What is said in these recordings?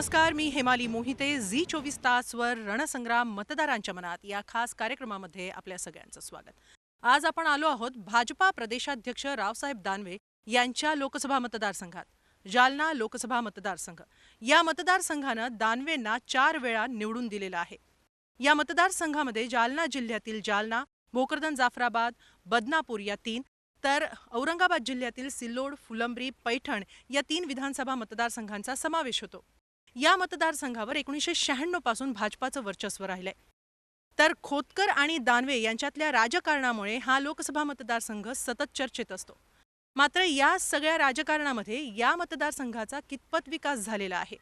नमस्कार मी हेमाली मोहिते. झी चोवीस तासवर रणसंग्राम मतदारांच्या मनात या खास कार्यक्रमामध्ये आपल्या सगळ्यांचं स्वागत. आज आपण आलो आहोत भाजपा प्रदेशाध्यक्ष रावसाहेब दानवे यांच्या लोकसभा मतदारसंघात जालना लोकसभा मतदारसंघ. या मतदारसंघानं दानवेंना चार वेळा निवडून दिलेलं आहे. या मतदारसंघामध्ये जालना जिल्ह्यातील जालना भोकरदन जाफराबाद बदनापूर या तीन तर औरंगाबाद जिल्ह्यातील सिल्लोड फुलंब्री पैठण या तीन विधानसभा मतदारसंघांचा समावेश होतो. या मतदारसंघावर एकोणीसशे शहाण्णवपासून भाजपाचं वर्चस्व राहिलंय. तर खोतकर आणि दानवे यांच्यातल्या राजकारणामुळे हा लोकसभा मतदारसंघ सतत चर्चेत असतो. मात्र या सगळ्या राजकारणामध्ये या मतदारसंघाचा कितपत विकास झालेला आहे?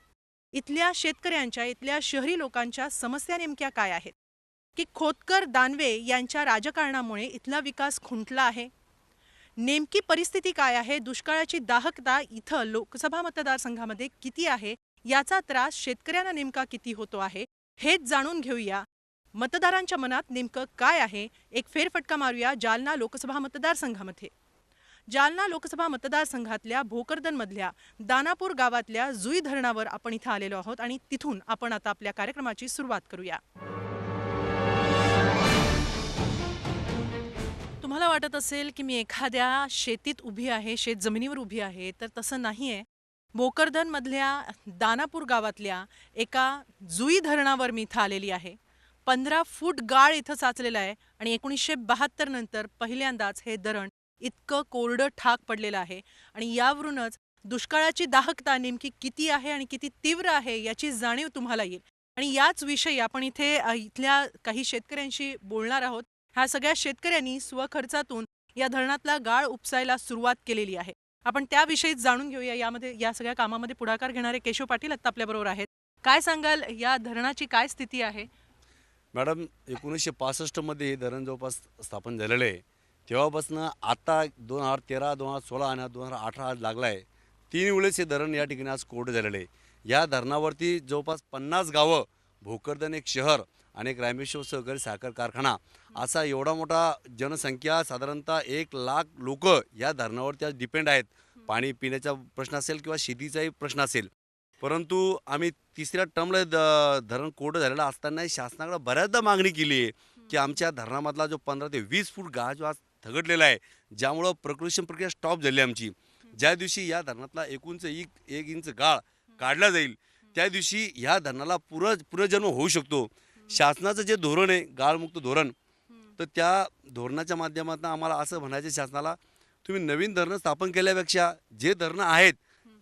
इथल्या शेतकऱ्यांच्या इथल्या शहरी लोकांच्या समस्या नेमक्या काय आहेत? की खोतकर दानवे यांच्या राजकारणामुळे इथला विकास खुंटला आहे? नेमकी परिस्थिती काय आहे? दुष्काळाची दाहकता इथं लोकसभा मतदारसंघामध्ये किती आहे? याचा त्रास शेतकऱ्यांना नेमका किती होतो आहे हेच जाणून घेऊया. मतदारांच्या मनात नेमकं काय आहे एक फेरफटका मारूया जालना लोकसभा मतदारसंघामध्ये. जालना लोकसभा मतदारसंघातल्या भोकरदनमधल्या दानापूर गावातल्या जुई धरणावर आपण इथं आलेलो आहोत आणि तिथून आपण आता आपल्या कार्यक्रमाची सुरुवात करूया. तुम्हाला वाटत असेल की मी एखाद्या शेतीत उभी आहे शेत जमिनीवर उभी आहे तर तसं नाही आहे भोकरदनमधल्या दानापूर गावातल्या एका जुई धरणावर मी इथं आलेली आहे. पंधरा फूट गाळ इथं साचलेला आहे आणि एकोणीसशे बहात्तर नंतर पहिल्यांदाच हे धरण इतकं कोरडं ठाक पडलेलं आहे आणि यावरूनच दुष्काळाची दाहकता नेमकी किती आहे आणि किती तीव्र आहे याची जाणीव तुम्हाला येईल. आणि याच विषयी आपण इथे इथल्या काही शेतकऱ्यांशी बोलणार आहोत. ह्या सगळ्या शेतकऱ्यांनी स्वखर्चातून या धरणातला गाळ उपसायला सुरुवात केलेली आहे. आपण त्याविषयी जाणून घेऊया. यामध्ये या सगळ्या कामामध्ये पुढाकार घेणारे केशव पाटील आत्ता आपल्याबरोबर आहेत. काय सांगाल? या धरणाची काय स्थिती आहे? मॅडम एकोणीसशे पासष्टमध्ये हे धरण जवळपास स्थापन झालेलं आहे. तेव्हापासून आता दोन हजार तेरा दोन हजार सोळा आणि दोन हजार अठरा आज लागला आहे तीन वेळेस हे धरण या ठिकाणी आज कोर्ट झालेलं आहे. या धरणावरती जवळपास पन्नास गावं भोकरदन एक शहर आणि एक रामेश्वर सहकारी साखर कारखाना. असा एवढा मोठा जनसंख्या साधारणतः एक लाख लोक या धरणावरती आज डिपेंड आहेत. पाणी पिण्याचा प्रश्न असेल किंवा शेतीचाही प्रश्न असेल. परंतु आम्ही तिसऱ्या टर्मला द धरण कोरडं झालेलं असतानाही शासनाकडे बऱ्याचदा मागणी केली आहे की आमच्या धरणामधला जो पंधरा ते वीस फूट गाळ जो आज थगडलेला आहे ज्यामुळं प्रकृषण प्रक्रिया स्टॉप झाली आमची. ज्या दिवशी या धरणातला एकूणच एक एक इंच गाळ काढला जाईल त्या दिवशी ह्या धरणाला पुर पुरजन्म होऊ शकतो. शासनाचं जे धोरण आहे गाळमुक्त धोरण तर त्या धोरणाच्या माध्यमातून आम्हाला असं म्हणायचं शासनाला तुम्ही नवीन धरणं स्थापन केल्यापेक्षा जे धरणं आहेत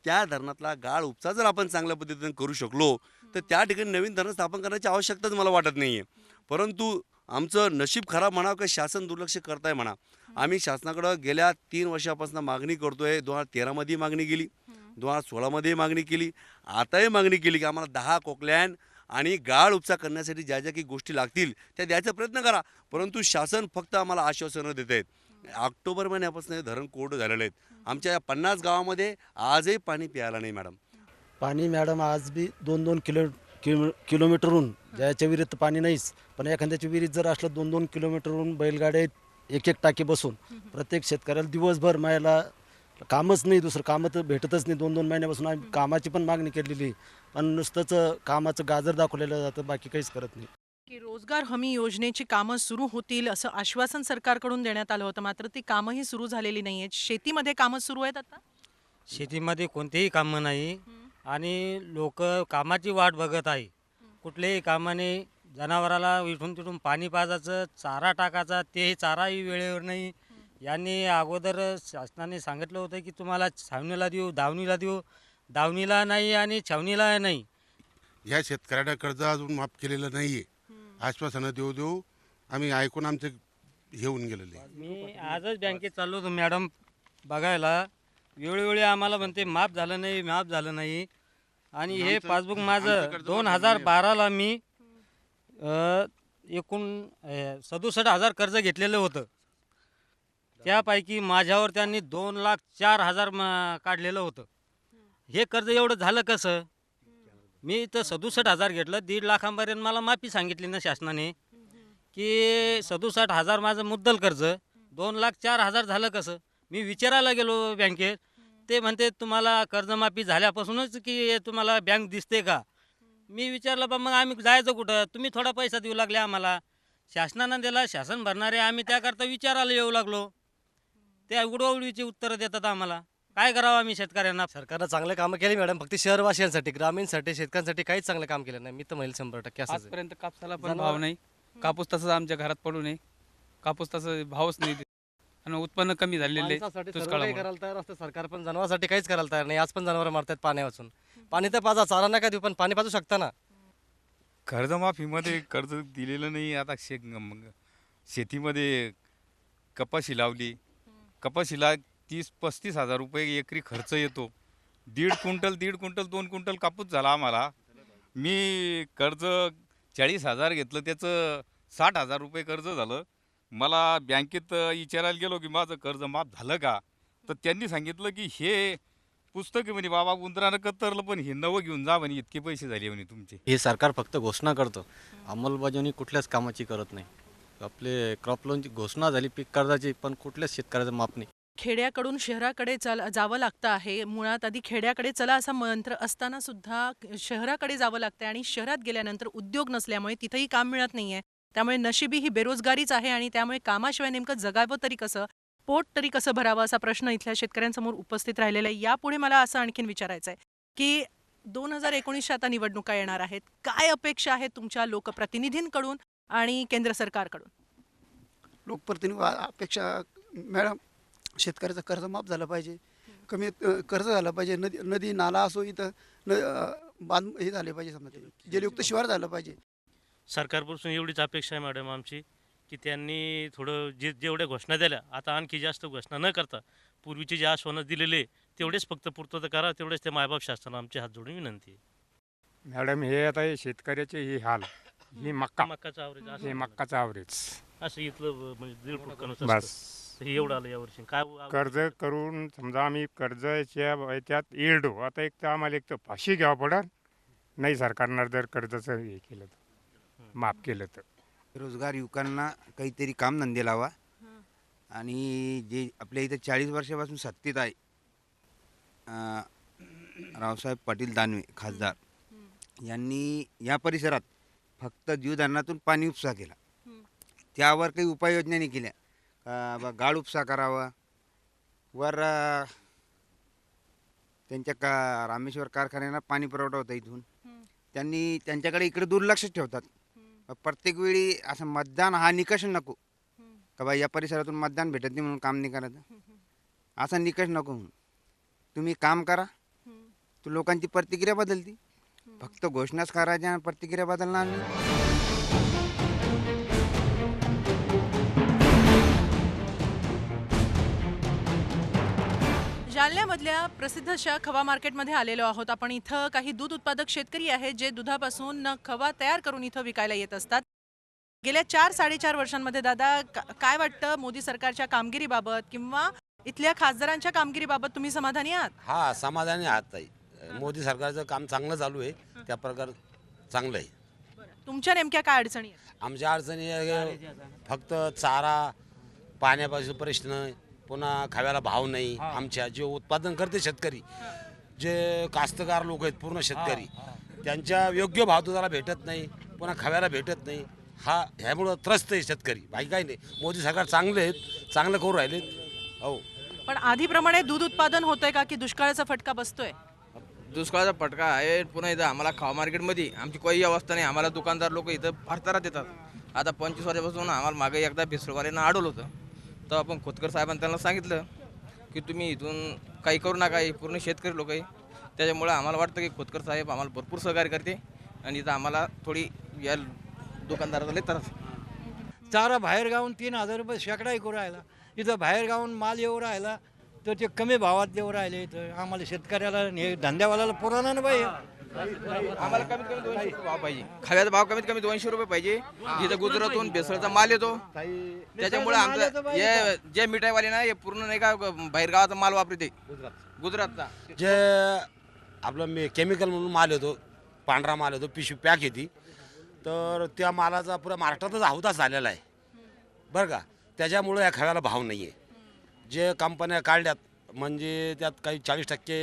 त्या धरणातला गाळ उपचार जर आपण चांगल्या पद्धतीने करू शकलो तर त्या ठिकाणी नवीन धरण स्थापन करण्याची आवश्यकताच मला वाटत नाही आहे परंतु आमचं नशीब खराब म्हणावं का शासन दुर्लक्ष करताय म्हणा. आम्ही शासनाकडं गेल्या तीन वर्षापासून मागणी करतोय दोन हजार तेरामध्ये मागणी केली दोन हजार सोळामध्ये मागणी केली आताही मागणी केली की आम्हाला दहा कोकलॅन आणि गाळ उपचार करण्यासाठी ज्या ज्या काही गोष्टी लागतील त्या द्यायचा प्रयत्न करा. परंतु शासन फक्त आम्हाला आश्वासनं देत आहेत. ऑक्टोबर महिन्यापासून हे धरण कोरडं झालेलं आहेत. आमच्या या पन्नास गावामध्ये आजही पाणी प्यायला नाही मॅडम. पाणी मॅडम आज बी दोन दोन किलो किलो किलोमीटरहून ज्याच्या विहिरीत तर पाणी नाहीच पण एखाद्याच्या विहिरीत जर असलं दोन दोन किलोमीटरहून बैलगाड्या एक एक टाकी बसून प्रत्येक शेतकऱ्याला दिवसभर मायाला कामच नाही दुसरं कामं तर भेटतच नाही. दोन दोन महिन्यापासून आम्ही कामाची पण मागणी केलेली पण नुसतंच कामाचं गाजर दाखवलेलं जातं बाकी काहीच करत नाही. की रोजगार हमी योजनेची कामं सुरू होतील असं आश्वासन सरकारकडून देण्यात आलं होतं. मात्र ती कामंही सुरू झालेली नाही आहेत. शेतीमध्ये कामं सुरू आहेत आता? शेतीमध्ये कोणतेही कामं नाही. आणि लोक कामाची वाट बघत आहे. कुठल्याही कामाने जनावराला इथून तिथून पाणी पाजायचं चारा टाकायचा तेही चाराही वेळेवर नाही. यांनी अगोदर शासनाने सांगितलं होतं की तुम्हाला छावणीला देऊ दावणीला देऊ. दावणीला नाही आणि छावणीला नाही. ह्या शेतकऱ्याला कर्ज अजून माफ केलेलं नाही आहे आश्वासनं देऊ देऊ. आम्ही ऐकून आमचे हे होऊन गेलेले. मी आजच बँकेत चाललो होतो मॅडम. बघायला वेळोवेळी आम्हाला म्हणते माफ झालं नाही माफ झालं नाही. आणि हे पासबुक माझं दोन हजार बाराला मी अ, एकूण सदुसष्ट हजार कर्ज घेतलेलं होतं. त्यापैकी माझ्यावर त्यांनी दोन लाख चार हजार म- काढलेलं होतं. हे कर्ज एवढं झालं कसं? मी तर सदुसष्ट हजार घेतलं. दीड लाखांपर्यंत मला माफी सांगितली ना शासनाने की सदुसष्ट हजार माझं मुद्दल कर्ज. दोन लाख चार हजार झालं कसं? मी विचारायला गेलो बँकेत. ते म्हणते तुम्हाला कर्जमाफी झाल्यापासूनच की हे तुम्हाला बँक दिसते का? मी विचारलं बा मग आम्ही जायचं कुठं? तुम्ही थोडा पैसा देऊ लागले आम्हाला. शासनानं दिला शासन भरणारे आम्ही त्याकरता विचारायला येऊ लागलो. त्या उडवडीची उत्तरं देतात आम्हाला. काय करावं आम्ही शेतकऱ्यांना? सरकारनं चांगले कामं केली मॅडम. फक्त शहरवासियांसाठी ग्रामीणसाठी शेतकऱ्यांसाठी काहीच चांगलं काम केलं नाही. मी तर म्हणेल शंभर टक्के असंच आहे. आजपर्यंत कापसाला पण भाव नाही. कापूस तसंच आमच्या घरात पडू नये. कापूस तसं भावच नाही. आणि उत्पन्न कमी झालेले आहे माणसासाठी सर्व काही दुष्काळामुळे करायला तयार असतं. सरकार पण जनावरांसाठी काहीच करायला तयार नाही. आज पण जनावर मारतात पाण्या वाचून पाणी तर पाजा चारा नका देऊ पण पाणी पाजू शकता ना? कर्जमाफीमध्ये कर्ज दिलेलं नाही. आता शे मग शेतीमध्ये कपाशी लावली. कपाशीला तीस पस्तीस हजार रुपये एकरी खर्च येतो. दीड क्विंटल दीड क्विंटल दोन क्विंटल कापूस झाला आम्हाला. मी कर्ज चाळीस हजार घेतलं त्याचं साठ हजार रुपये कर्ज झालं. मला बँकेत विचारायला गेलो की माझं कर्ज माफ झालं का? तर त्यांनी सांगितलं की हे पुस्तक म्हणे बाबा उंदरानं कतरलं पण हे नवं घेऊन जा म्हणे इतके पैसे झाले म्हणे तुमचे. हे सरकार फक्त घोषणा करतं. अंमलबजावणी कुठल्याच कामाची करत नाही. आपले क्रॉप लोनची घोषणा झाली पीक कर्जाची पण कुठल्याच शेतकऱ्याचं माप नाही. खेड्याकडून शहराकडे चल जावं लागतं आहे. मुळात आधी खेड्याकडे चला असा मंत्र असताना सुद्धा शहराकडे जावं लागतं आणि शहरात गेल्यानंतर उद्योग नसल्यामुळे तिथेही काम मिळत नाहीये. त्यामुळे नशिबी ही बेरोजगारीच आहे आणि त्यामुळे कामाशिवाय नेमकं जगावं तरी कसं पोट तरी कसं भरावं असा प्रश्न इथल्या शेतकऱ्यांसमोर उपस्थित राहिलेला आहे. यापुढे मला असं आणखीन विचारायचं आहे की दोन हजार एकोणीसच्या आता निवडणुका येणार आहेत. काय अपेक्षा आहेत तुमच्या लोकप्रतिनिधींकडून? आणि केंद्र सरकारकडून. लोकप्रतिनिधी अपेक्षा मॅडम शेतकऱ्याचं कर्ज माफ झालं पाहिजे. कमी कर्ज झालं पाहिजे. नदी नदी नाला असो इथं न बांध हे झाले पाहिजे समजा ते. जलयुक्त शिवार झालं पाहिजे. सरकारपासून एवढीच अपेक्षा आहे मॅडम आमची की त्यांनी थोडं जे जेवढ्या घोषणा दिल्या आता आणखी जास्त घोषणा न करता पूर्वीचे जे आश्वानं दिलेले तेवढेच फक्त पूर्तता करा तेवढेच ते मायबाप शासनाला आमची हात जोडून विनंती आहे. मॅडम हे आता हे शेतकऱ्याचे हे हाल. ही मक्का. मक्काचा आवरेज हे असं मक्काचा आवरेज असं इथलं म्हणजे दीड फूट कणस बस. हे एवढं आलं यावर्षी काय कर्ज करून समजा आम्ही कर्जाच्या याच्यात येडो आता एक तर आम्हाला एक तर फाशी घ्यावं पडत नाही सरकारनं जर कर्जाचं हे केलं तर. माफ केलं तर. बेरोजगार युवकांना काहीतरी कामधंदे लावा. आणि जे आपल्या इथं चाळीस वर्षापासून सत्तेत आहे अं, रावसाहेब पाटील दानवे खासदार. यांनी या परिसरात फक्त जीवदानातून पाणी उपसा केला. त्यावर काही उपाययोजना नाही केल्या. का बा गाळ उपसा करावा. वर अं, त्यांच्या का रामेश्वर कारखान्याला पाणी पुरवठा होता इथून. त्यांनी त्यांच्याकडे इकडे दुर्लक्ष ठेवतात. प्रत्येक वेळी असं मतदान हा निकष नको. का बा या परिसरातून मतदान भेटत नाही म्हणून काम नाही करायचं असा निकष नको म्हणून. तुम्ही काम करा. तर लोकांची प्रतिक्रिया बदलती. फक्त घोषणाच करायच्या आणि प्रतिक्रिया बदलणार नाही. जालन्यामधल्या प्रसिद्ध अशा खवा मार्केटमध्ये आलेलो आहोत. आपण इथं काही दूध उत्पादक शेतकरी आहेत जे दुधापासून खवा तयार करून इथं विकायला येत असतात. गेल्या चार साडेचार वर्षांमध्ये दादा का- काय वाटतं मोदी सरकारच्या कामगिरीबाबत किंवा इथल्या खासदारांच्या कामगिरीबाबत तुम्ही समाधानी आहात? हा समाधानी आहात ताई. मोदी सरकारचं काम चांगलं चालू आहे. त्या प्रकार चांगलं आहे. तुमच्या नेमक्या काय अडचणी आहेत? आमच्या अडचणी आहे, फक्त चारा पाण्यापासून प्रश्न पुन्हा खाव्याला भाव नाही. आमच्या जे उत्पादन करते शेतकरी जे कास्तकार लोक आहेत पूर्ण शेतकरी त्यांच्या योग्य भाव दुधाला भेटत नाही पुन्हा खाव्याला भेटत नाही. हा ह्यामुळं त्रस्त आहे शेतकरी. बाकी काही नाही. मोदी सरकार चांगले आहेत चांगलं करू राहिले हो. पण आधीप्रमाणे दूध उत्पादन होतंय का की दुष्काळाचा फटका बसतोय? दुष्काळाचा फटका आहे पुन्हा इथं आम्हाला खावा मार्केटमध्ये. आमची काही अवस्था नाही. आम्हाला दुकानदार लोक इथं फारतारात येतात. आता पंचवीस वर्षापासून आम्हाला मागे एकदा भिसळवाल्यांना अडवलं होतं. तर आपण खोतकर साहेबांनी त्यांना सांगितलं की तुम्ही इथून काही करू नका हे पूर्ण शेतकरी लोक आहे. त्याच्यामुळं आम्हाला वाटतं की खोतकर साहेब आम्हाला भरपूर सहकार्य करते आणि इथं आम्हाला थोडी या दुकानदाराला येतात चारा बाहेर गावून तीन हजार रुपये शेकडा करू राहिला. इथं बाहेर गावून माल येऊ राहिला. तर ते कमी भावात देऊ राहिले इथं आम्हाला शेतकऱ्याला हे धंद्यावाल्याला पुराणा ना बाई. आम्हाला कमीत कमी दोनशे रुपये भाव पाहिजे. खाव्याचा भाव कमीत कमी दोनशे रुपये पाहिजे. जिथं गुजरातून भेसळचा माल येतो. त्याच्यामुळे आमचं हे जे मिठाईवाले ना हे पूर्ण नाही का बाहेर गावाचा माल वापरते. गुजरातचा. जे आपलं मी केमिकल म्हणून माल येतो पांढरा माल येतो पिशवी पॅक येते. तर त्या मालाचा पुरा महाराष्ट्रातच अवताच झालेला आहे. बरं का? त्याच्यामुळं या खव्याला भाव नाही आहे जे कंपन्या काढल्यात म्हणजे त्यात काही चाळीस टक्के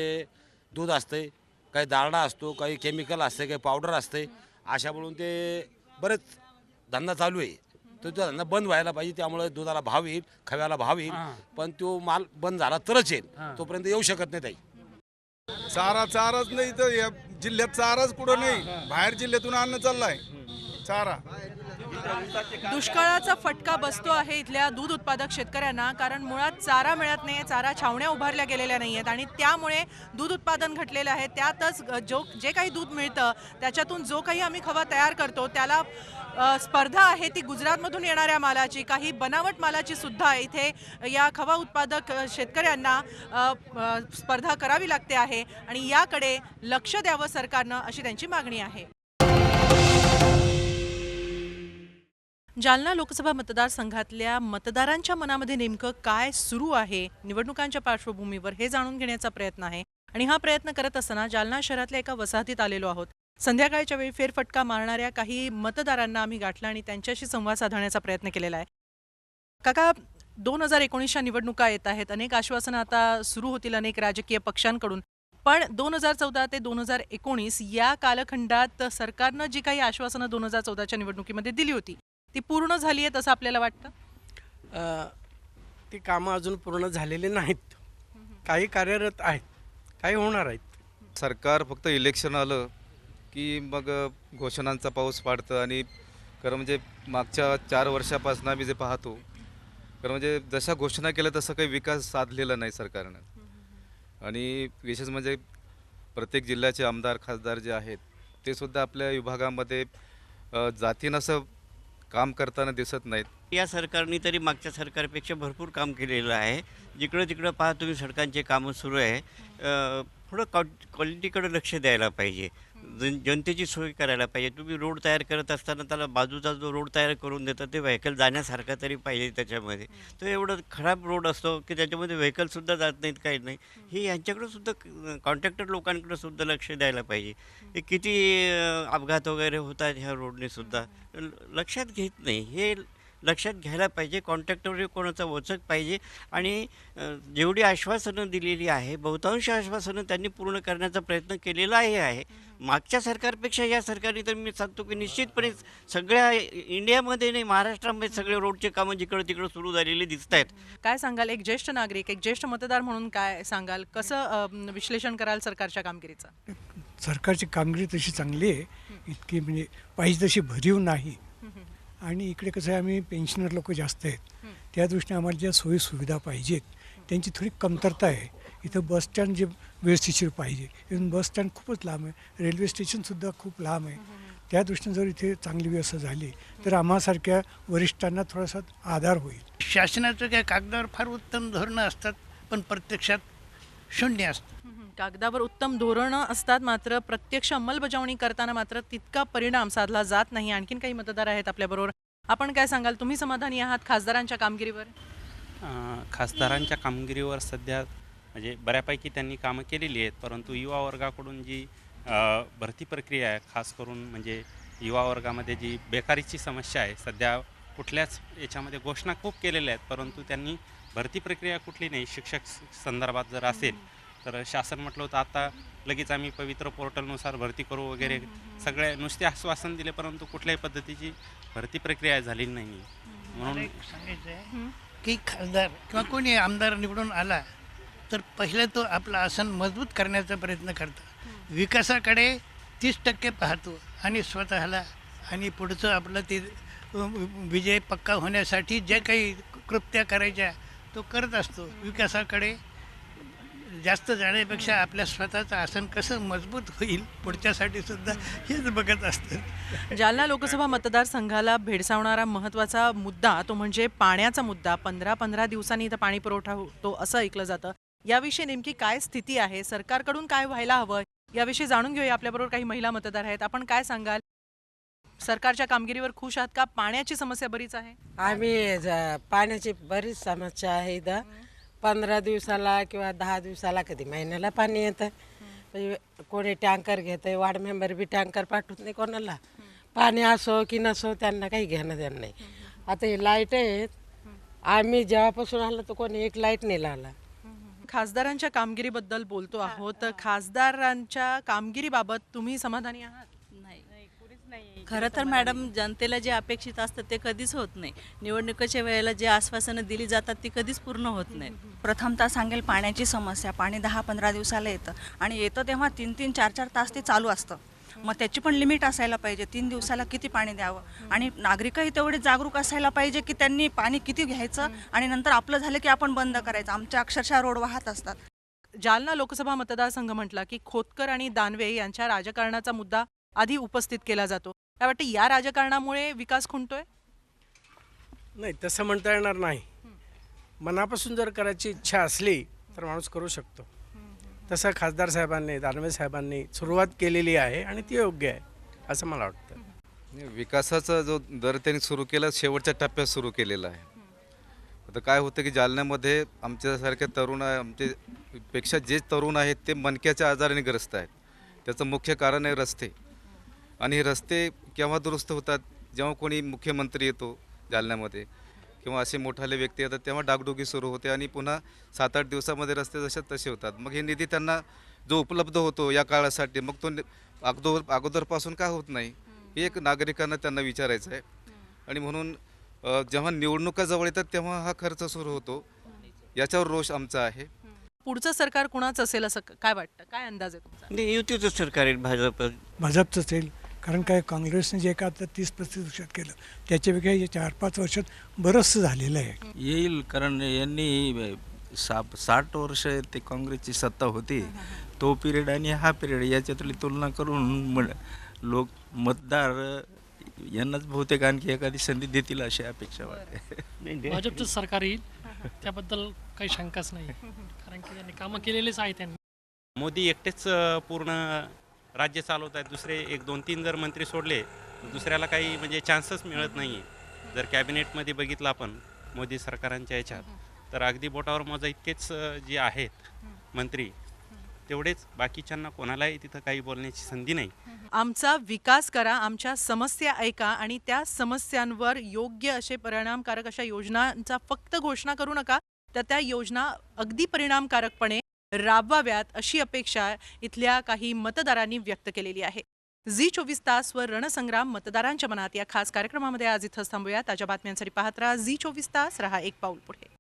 दूध असते काही दारडा असतो काही केमिकल असते काही पावडर असते अशा म्हणून ते बरेच धंदा चालू आहे. तर तो धंदा बंद व्हायला पाहिजे त्यामुळे दुधाला भाव येईल खव्याला भाव येईल पण तो माल बंद झाला तरच येईल. तोपर्यंत येऊ शकत नाही ताई. चारा चाराच नाही तर या जिल्ह्यात चाराच कुठं नाही. बाहेर जिल्ह्यातून अन्न चाललाय. चारा. दुष्काळाचा फटका बसतो आहे इथल्या दूध उत्पादक शेतकऱ्यांना कारण मुळात चारा मिळत नाही चारा छावण्या उभारल्या गेलेल्या नाही आहेत आणि त्यामुळे दूध उत्पादन घटलेलं आहे. त्यातच जो जे काही दूध मिळतं त्याच्यातून जो काही आम्ही खवा तयार करतो त्याला स्पर्धा आहे ती गुजरातमधून येणाऱ्या मालाची काही बनावट मालाची सुद्धा इथे या खवा उत्पादक शेतकऱ्यांना स्पर्धा करावी लागते आहे आणि याकडे लक्ष द्यावं सरकारनं अशी त्यांची मागणी आहे. जालना लोकसभा मतदारसंघातल्या मतदारांच्या मनामध्ये नेमकं काय सुरू आहे? निवडणुकांच्या पार्श्वभूमीवर हे जाणून घेण्याचा प्रयत्न आहे. आणि हा प्रयत्न करत असताना जालना शहरातल्या एका वसाहतीत आलेलो आहोत. संध्याकाळच्या वेळी फेरफटका मारणाऱ्या काही मतदारांना आम्ही गाठला आणि त्यांच्याशी संवाद साधण्याचा प्रयत्न केलेला आहे. काका दोन हजार एकोणीसच्या निवडणुका येत आहेत. अनेक आश्वासनं आता सुरू होतील अनेक राजकीय पक्षांकडून. पण दोन हजार चौदा ते दोन हजार एकोणीस या कालखंडात सरकारनं जी काही आश्वासनं दोन हजार चौदाच्या निवडणुकीमध्ये दिली होती ती पूर्ण झाली आहेत असं आपल्याला वाटतं? अ, ती कामं अजून पूर्ण झालेली नाहीत. काही कार्यरत आहेत काही होणार आहेत. सरकार फक्त इलेक्शन आलं की मग घोषणांचा पाऊस पाडतं आणि खरं म्हणजे मागच्या चार वर्षापासून आम्ही जे पाहतो खरं म्हणजे जशा घोषणा केल्या तसं काही विकास साधलेला नाही सरकारनं. आणि विशेष म्हणजे प्रत्येक जिल्ह्याचे आमदार खासदार जे आहेत ते सुद्धा आपल्या विभागामध्ये अ, जातीनं असं काम करताना दिसत नाहीत. या सरकारने तरी मागच्या सरकारपेक्षा भरपूर काम केलेलं आहे. जिकडं तिकडं पहा तुम्ही सडकांचे कामं सुरू आहे. थोडं क्वा क्वालिटीकडे लक्ष द्यायला पाहिजे. जन जनतेची सोय करायला पाहिजे. तुम्ही रोड तयार करत असताना त्याला बाजूचा जो रोड तयार करून देतात ते व्हेकल जाण्यासारखा तरी पाहिजे त्याच्यामध्ये. तो एवढं खराब रोड असतो की त्याच्यामध्ये व्हेकलसुद्धा जात नाहीत काही नाही. हे यांच्याकडं सुद्धा कॉन्ट्रॅक्टर लोकांकडे सुद्धा लक्ष द्यायला पाहिजे. हे किती अपघात वगैरे होतात ह्या रोडने सुद्धा. लक्षात घेत नाही. हे लक्षात घ्यायला पाहिजे. कॉन्ट्रॅक्टरवर कोणाचा वचक पाहिजे. आणि जेवढी आश्वासनं दिलेली आहे बहुतांश आश्वासनं त्यांनी पूर्ण करण्याचा प्रयत्न केलेला आहे. आहे मागच्या सरकारपेक्षा या सरकारने तर मी सांगतो की निश्चितपणे सगळ्या इंडियामध्ये नाही महाराष्ट्रामध्ये सगळे रोडचे कामं जिकडं तिकडं सुरू झालेले दिसत आहेत. काय सांगाल एक ज्येष्ठ नागरिक एक ज्येष्ठ मतदार म्हणून काय सांगाल? कसं विश्लेषण कराल सरकारच्या कामगिरीचं? सरकारची कामगिरी तशी चांगली आहे. इतकी म्हणजे पाहिजे तशी भरीव नाही. आणि इकडे कसं आहे आम्ही पेन्शनर लोक जास्त आहेत. त्या दृष्टीने आम्हाला ज्या सोयी सुविधा पाहिजेत त्यांची थोडी कमतरता आहे. इथं बस स्टँड जे व्यवस्थिशीर पाहिजे इथून बस स्टँड खूपच लांब आहे. रेल्वे स्टेशनसुद्धा खूप लांब आहे. त्या दृष्टीने जर इथे चांगली व्यवस्था झाली तर आम्हासारख्या वरिष्ठांना थोडासा आधार होईल. शासनाचं काय कागदावर फार उत्तम धोरणं असतात पण प्रत्यक्षात शून्य असतं. कागदावर उत्तम धोरणं असतात मात्र प्रत्यक्ष अंमलबजावणी करताना मात्र तितका परिणाम साधला जात नाही. आणखीन काही मतदार आहेत आपल्याबरोबर. आपण काय सांगाल? तुम्ही समाधानी आहात खासदारांच्या कामगिरीवर? खासदारांच्या कामगिरीवर सध्या म्हणजे बऱ्यापैकी त्यांनी कामं केलेली आहेत परंतु युवा वर्गाकडून जी भरती प्रक्रिया आहे खास करून म्हणजे युवा वर्गामध्ये जी बेकारीची समस्या आहे सध्या कुठल्याच याच्यामध्ये घोषणा खूप केलेल्या आहेत परंतु त्यांनी भरती प्रक्रिया कुठली नाही शिक्षक संदर्भात जर असेल तर शासन म्हटलं होतं आता लगेच आम्ही पवित्र पोर्टलनुसार भरती करू वगैरे. सगळे नुसते आश्वासन दिले परंतु कुठल्याही पद्धतीची भरती प्रक्रिया झालेली नाही. म्हणून एक सांगायचं आहे की खासदार किंवा कोणी आमदार निवडून आला तर पहिलं तो आपलं आसन मजबूत करण्याचा प्रयत्न करतो. विकासाकडे तीस टक्के पाहतो आणि स्वतःला आणि पुढचं आपलं ते विजय पक्का होण्यासाठी जे काही कृत्या करायच्या तो करत असतो. विकासाकडे जास्त जाण्यापेक्षा आपल्या स्वतःचं आसन कसं मजबूत होईल पुढच्यासाठी सुद्धा हेच बघत असतं जालना लोकसभा मतदारसंघाला भेडसावणारा महत्त्वाचा मुद्दा तो म्हणजे पाण्याचा मुद्दा. पंधरा पंधरा दिवसांनी इथं पाणी पुरवठा होतो असं ऐकलं जातं. याविषयी नेमकी काय स्थिती आहे? सरकारकडून काय व्हायला हवं? याविषयी जाणून घेऊया. आपल्याबरोबर काही महिला मतदार आहेत. आपण काय सांगाल? सरकारच्या कामगिरीवर खुश आहात का? पाण्याची समस्या बरीच आहे. आम्ही पाण्याची बरीच समस्या आहे इथं. पंधरा दिवसाला किंवा दहा दिवसाला कधी महिन्याला पाणी येतं. म्हणजे कोणी टँकर घेतं वार्ड मेंबर बी टँकर पाठवत नाही कोणाला. पाणी असो की नसो त्यांना काही घेणं देणं नाही. आता हे लाइट आहेत आम्ही जेव्हापासून आलो तर कोणी एक लाइट नाही लावला. खासदारांच्या कामगिरीबद्दल बोलतो आहोत. खासदारांच्या कामगिरीबाबत तुम्ही समाधानी आहात? खरं तर मॅडम जनतेला जे अपेक्षित असतं ते कधीच होत नाही. निवडणुकीच्या वेळेला जे आश्वासनं दिली जातात ती कधीच पूर्ण होत नाहीत प्रथमतः सांगेल पाण्याची समस्या पाणी दहा पंधरा दिवसाला येतं आणि येतं तेव्हा तीन तीन चार चार तास ते चालू असतं. मग त्याची पण लिमिट असायला पाहिजे तीन दिवसाला किती पाणी द्यावं? आणि नागरिकही तेवढे जागरूक असायला पाहिजे की त्यांनी पाणी किती घ्यायचं आणि नंतर आपलं झालं की आपण बंद करायचं. आमच्या अक्षरशः रोड वाहत असतात. जालना लोकसभा मतदारसंघ म्हटला की खोतकर आणि दानवे यांच्या राजकारणाचा मुद्दा आधी उपस्थित केला जातो. काय वाटतं या राजकारणामुळे विकास खुंटतोय? नाही तसं म्हणता येणार नाही. मनापासून जर करायची इच्छा असली तर माणूस करू शकतो. तसं खासदार साहेबांनी दानवे साहेबांनी सुरुवात केलेली आहे आणि ती योग्य आहे असं मला वाटतं. नाही, विकासाचा जो दर त्यांनी सुरू केला शेवटच्या टप्प्यात सुरू केलेला आहे. आता काय होतं की जालन्यामध्ये आमच्यासारख्या तरुण आमचे पेक्षा जे तरुण आहेत ते मणक्याच्या आजाराने ग्रस्त आहेत. त्याचं मुख्य कारण आहे रस्ते. आणि हे रस्ते केव्हा दुरुस्त होतात जेव्हा कोणी मुख्यमंत्री येतो जालन्यामध्ये किंवा असे मोठाले व्यक्ती येतात तेव्हा डागडुगी सुरू होते आणि पुन्हा सात आठ दिवसामध्ये रस्ते जसे तसे होतात. मग हे निधी त्यांना जो उपलब्ध होतो या काळासाठी मग तो अगोदर अगोदरपासून का होत नाही? हे एक नागरिकांना त्यांना विचारायचं आहे. आणि म्हणून जेव्हा निवडणुका जवळ येतात तेव्हा हा खर्च सुरू होतो. याच्यावर रोष आमचा आहे. पुढचं सरकार कुणाचं असेल असं क- काय वाटतं? काय अंदाज आहे तुमचा? नाही युतीचं सरकार आहे भाजप भाजपचंच येईल कारण काय काँग्रेसने जे का आता तीस पस्तीस वर्षात केलं त्याच्यापेक्षा हे चार पाच वर्षात बरंचसं झालेलं आहे. येईल कारण यांनी सा साठ वर्ष ते काँग्रेसची सत्ता होती तो पिरियड आणि हा पिरियड याच्यातली तुलना करून म- लोक मतदार यांनाच बहुतेक आणखी एखादी संधी देतील अशी अपेक्षा वाटते. भाजपचं सरकार येईल त्याबद्दल काही शंकाच नाही. कारण की त्यांनी कामं केलेलीच आहे त्यांनी. मोदी एकटेच पूर्ण राज्य चालवत आहेत. दुसरे एक दोन तीन जर मंत्री सोडले दुसऱ्याला काही म्हणजे चान्सच मिळत नाही आहे जर कॅबिनेटमध्ये बघितलं आपण मोदी सरकारांच्या याच्यात तर अगदी बोटावर मोजा इतकेच जे आहेत मंत्री तेवढेच बाकीच्यांना कोणालाही तिथं काही बोलण्याची संधी नाही. आमचा विकास करा आमच्या समस्या ऐका आणि त्या समस्यांवर योग्य असे परिणामकारक अशा योजनांचा फक्त घोषणा करू नका. तर त्या योजना अगदी परिणामकारकपणे राबवाव्यात अशी अपेक्षा इथल्या काही मतदारांनी व्यक्त केलेली आहे. झी चोवीस तास व रणसंग्राम मतदारांच्या मनात या खास कार्यक्रमामध्ये आज इथंच थांबूया ताज्या बातम्यांसाठी पाहत राहा झी चोवीस तास रहा एक पाऊल पुढे.